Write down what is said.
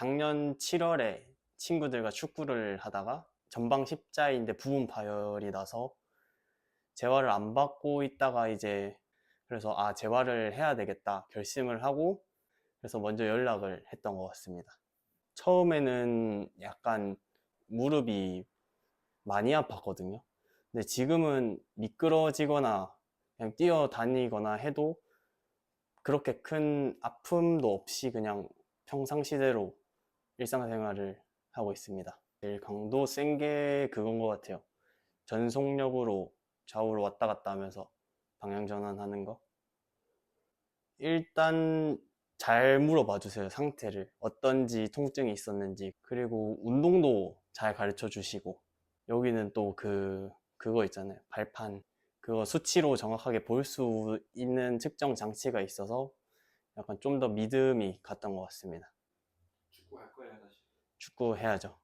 작년 7월에 친구들과 축구를 하다가 전방 십자인대 부분 파열이 나서 재활을 안 받고 있다가 이제 그래서 아 재활을 해야 되겠다 결심을 하고 그래서 먼저 연락을 했던 것 같습니다. 처음에는 약간 무릎이 많이 아팠거든요. 근데 지금은 미끄러지거나 그냥 뛰어다니거나 해도 그렇게 큰 아픔도 없이 그냥 평상시대로 일상생활을 하고 있습니다. 제일 강도 센 게 그건 것 같아요. 전속력으로 좌우로 왔다 갔다 하면서 방향 전환하는 거. 일단 잘 물어봐 주세요, 상태를. 어떤지, 통증이 있었는지. 그리고 운동도 잘 가르쳐 주시고. 여기는 또 그, 그거 있잖아요. 발판. 그거 수치로 정확하게 볼 수 있는 측정 장치가 있어서 약간 좀 더 믿음이 갔던 것 같습니다. 축구 해야죠.